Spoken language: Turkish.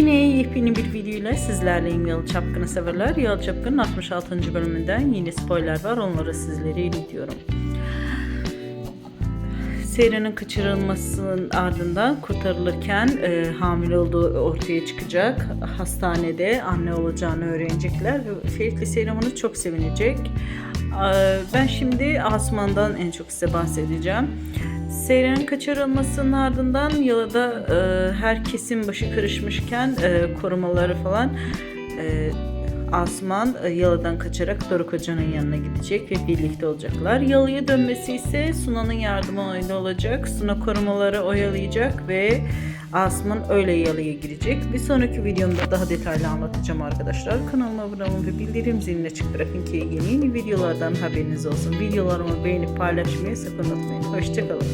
Yine yepyeni bir video ile sizlerleyim Yalı Çapkını severler. Yalı Çapkın'ın 66. bölümünden yeni spoiler var. Onları sizlere iletiyorum. Seyran'ın kaçırılmasının ardından kurtarılırken e, hamile olduğu ortaya çıkacak. Hastanede anne olacağını öğrenecekler Ferit'le Seyran bunu çok sevinecek. Ee, Ben şimdi Asman'dan en çok size bahsedeceğim. Seyran'ın kaçırılmasının ardından Yalı'da e, herkesin başı karışmışken e, korumaları falan e, Asman e, Yalı'dan kaçarak Doruk Hoca'nın yanına gidecek ve birlikte olacaklar. Yalı'ya dönmesi ise Suna'nın yardımıyla olacak. Suna korumaları oyalayacak ve Asman öyle Yalı'ya girecek. Bir sonraki videomda daha detaylı anlatacağım arkadaşlar. Kanalıma abone olun ve bildirim zilini açık bırakın ki yeni yeni videolardan haberiniz olsun. Videolarımı beğenip paylaşmayı sakın unutmayın. Hoşçakalın.